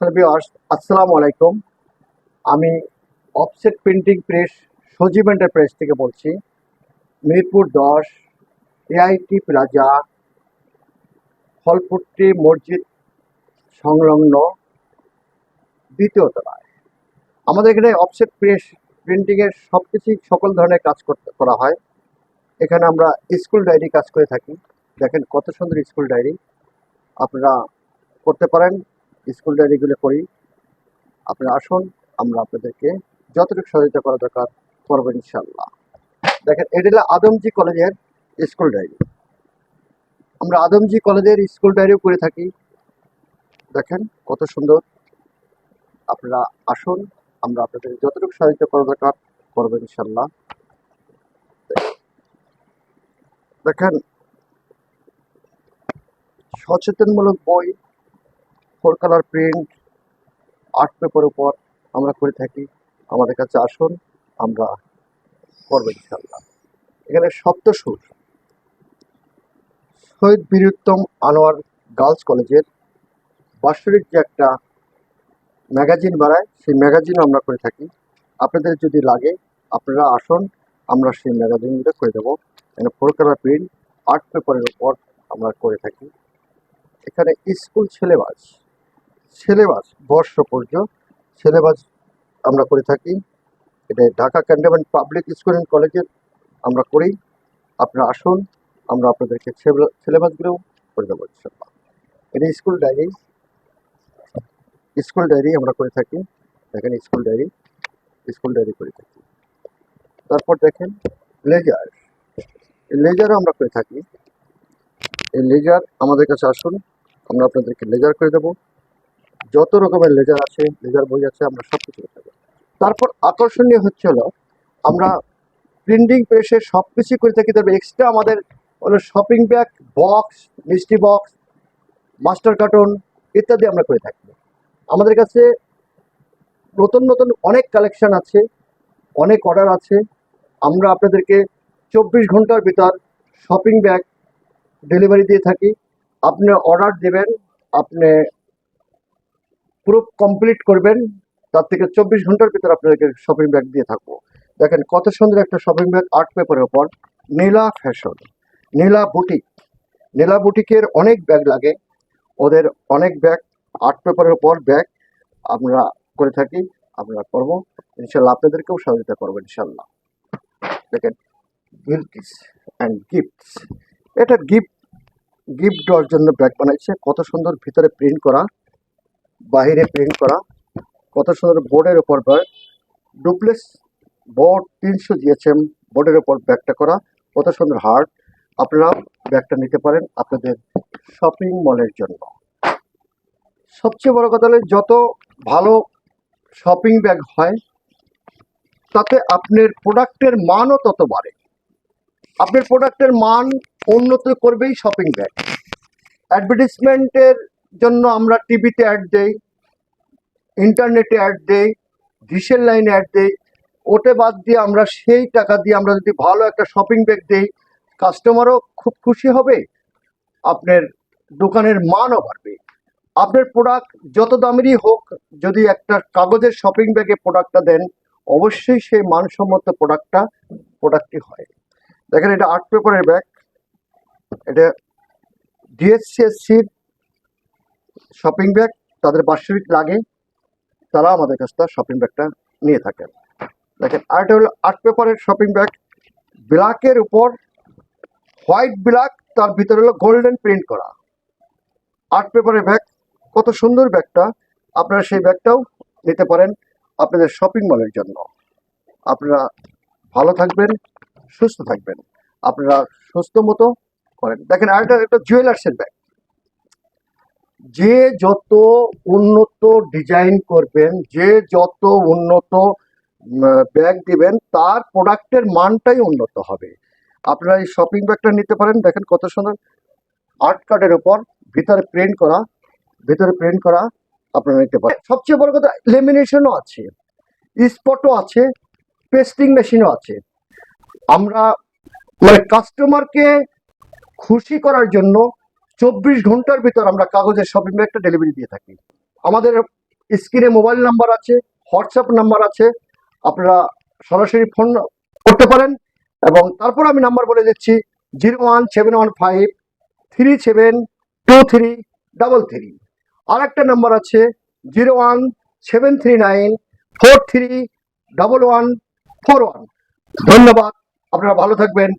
Hello viewers, আসসালামু আলাইকুম। আমি offset printing press, Sajib enterprise থেকে বলছি। মিরপুর দশ এআইটি প্লাজা ফলপট্টি মসজিদ সংলগ্ন দ্বিতীয় তলায়। আমাদের এখানে অফসেট প্রেস প্রিন্টিংয়ের সব কিছুই সকল ধরনের কাজ করতে, করা হয়। এখানে আমরা স্কুল ডায়েরি কাজ করে থাকি। দেখেন কত সুন্দর স্কুল ডায়েরি। আপনারা করতে পারেন। স্কুল ডায়েরিগুলো করি আপনারা আসুন, আমরা আপনাদেরকে যতটুকু সহযোগিতা করা দরকার করব ইনশাল্লাহ দেখেন, এটা হলো আদমজি কলেজের স্কুল ডায়েরি। আমরা আদমজি কলেজের স্কুল ডায়েরিও করে থাকি। দেখেন, কত সুন্দর। আপনারা আসুন, আমরা আপনাদের যতটুকু সহযোগিতা করা দরকার করব ইনশাল্লাহ দেখেন, সচেতনমূলক বই four colour print art paper উপর আমরা করে থাকি। আমাদের কাছে আসুন, আমরা করব ইনশাল্লাহ এখানে সপ্তসুর। শহীদ বীরুত্তম আনোয়ার গার্লস কলেজের বাৎসরিক যে একটা ম্যাগাজিন বাড়ায় সেই ম্যাগাজিনও আমরা করে থাকি। আপনাদের যদি লাগে, আপনারা আসুন, আমরা সেই ম্যাগাজিনগুলো করে দেবো। এখানে ফোর কালার প্রিন্ট আর্ট পেপারের উপর আমরা করে থাকি। এখানে স্কুল সিলেবাস সিলেবাস, বর্ষ বর্ষপর্য সিলেবাস আমরা করে থাকি। এটা Dhaka cantonment public school and কলেজের আমরা করি। আপনারা আসুন, আমরা আপনাদেরকে সিলেবাসগুলোও করে দেবো এটা স্কুল ডায়েরি স্কুল ডায়েরি আমরা করে থাকি। দেখেন, স্কুল ডায়েরি স্কুল ডায়েরি করে থাকি। তারপর দেখেন, লেজার। এই লেজারও আমরা করে থাকি। এই লেজার আমাদের কাছে আসুন, আমরা আপনাদেরকে লেজার করে দেবো। যত রকমের লেজার আছে লেজার বই আছে, আমরা সব কিছু করে দেবো তারপর আকর্ষণীয় হচ্ছে হলো, আমরা প্রিন্টিং প্রেসে সব কিছুই করে থাকি, তবে এক্সট্রা আমাদের হলো শপিং ব্যাগ বক্স মিষ্টি বক্স মাস্টার কার্টুন ইত্যাদি আমরা করে থাকি। আমাদের কাছে নতুন নতুন অনেক কালেকশন আছে, অনেক অর্ডার আছে। আমরা আপনাদেরকে চব্বিশ ঘণ্টার ভিতর শপিং ব্যাগ ডেলিভারি দিয়ে থাকি। আপনি অর্ডার দেবেন, আপনি পুরো কমপ্লিট করবেন, তার থেকে চব্বিশ ঘণ্টার ভিতরে আপনাদেরকে শপিং ব্যাগ দিয়ে থাকব। দেখেন কত সুন্দর একটা শপিং ব্যাগ আর্ট পেপারের ওপর নীলা ফ্যাশন নীলা বুটিক নীলা বুটিকের অনেক ব্যাগ লাগে, ওদের অনেক ব্যাগ আর্ট পেপারের ওপর ব্যাগ আমরা করে থাকি, আমরা করব, ইনশাল্লাহ আপনাদেরকেও সহযোগিতা করব, ইনশাল্লাহ। দেখেন গিফটস অ্যান্ড গিফটস এটা গিফট গিফট দেওয়ার জন্য ব্যাগ বানাইছে, কত সুন্দর ভিতরে প্রিন্ট করা। বাহিরে প্রিন্ট করা। কত সুন্দর বোর্ডের ব্যাগ ডুপ্লেস বোর্ড তিনশো জিএসএম বোর্ডের ওপর ব্যাগটা করা। কত সুন্দর হার্ড আপনারা ব্যাগটা নিতে পারেন আপনাদের শপিং মলের জন্য। সবচেয়ে বড় কথা হলে যত ভালো শপিং ব্যাগ হয়, তাতে আপনার প্রোডাক্টের মানও তত বাড়ে। আপনার প্রোডাক্টের মান উন্নত করবেই শপিং ব্যাগ অ্যাডভার্টিসমেন্টের জন্য আমরা টিভিতে অ্যাড দেই, ইন্টারনেটে অ্যাড দেই ডিশের লাইনে অ্যাড দেই ওটা বাদ দিয়ে আমরা সেই টাকা দিয়ে আমরা যদি ভালো একটা শপিং ব্যাগ দেই, কাস্টমারও খুব খুশি হবে, আপনার দোকানের মানও বাড়বে। আপনার প্রোডাক্ট যত দামেরই হোক, যদি একটা কাগজের শপিং ব্যাগে প্রোডাক্টটা দেন, অবশ্যই সেই মানসম্মত প্রোডাক্টটা প্রোডাক্টটি হয়। দেখেন এটা আর্ট পেপারের ব্যাগ এটা ডিএসসিএসসির শপিং ব্যাগ তাদের বাৎসরিক লাগে তারা আমাদের কাছ থেকে শপিং ব্যাগটা নিয়ে থাকেন দেখেন আর্ট হলো আর্ট পেপারের শপিং ব্যাগ ব্ল্যাকের উপর হোয়াইট ব্ল্যাক, তার ভিতরে হলো গোল্ডেন প্রিন্ট করা। আর্ট পেপারের ব্যাগ কত সুন্দর ব্যাগটা আপনারা সেই ব্যাগটাও নিতে পারেন আপনাদের শপিং মলের জন্য। আপনারা ভালো থাকবেন, সুস্থ থাকবেন। আপনারা সুস্থ মতো করেন। দেখেন, আরেকটা, একটা জুয়েলার্সের ব্যাগ যে যত উন্নত ডিজাইন করবেন, যে যত উন্নত ব্যাগ দিবেন, তার প্রোডাক্টের মানটাই উন্নত হবে। আপনারা এই শপিং ব্যাগটা নিতে পারেন, দেখেন কত সুন্দর। আর্ট কার্ডের উপর ভিতরে প্রিন্ট করা, ভিতরে প্রিন্ট করা আপনারা নিতে পারেন। সবচেয়ে বড় কথা লেমিনেশনও আছে স্পটও আছে পেস্টিং মেশিনও আছে। আমরা মানে কাস্টমারকে খুশি করার জন্য চব্বিশ ঘণ্টার ভিতর আমরা কাগজের শপিং ব্যাগটা ডেলিভারি দিয়ে থাকি। আমাদের স্ক্রিনে মোবাইল নাম্বার আছে হোয়াটসঅ্যাপ নাম্বার আছে, আপনারা সরাসরি ফোন করতে পারেন এবং তারপর আমি নাম্বার বলে দিচ্ছি zero one seven one five three seven two three double three. আর একটা নাম্বার আছে zero one seven three nine four three double one four one. ধন্যবাদ, আপনারা ভালো থাকবেন।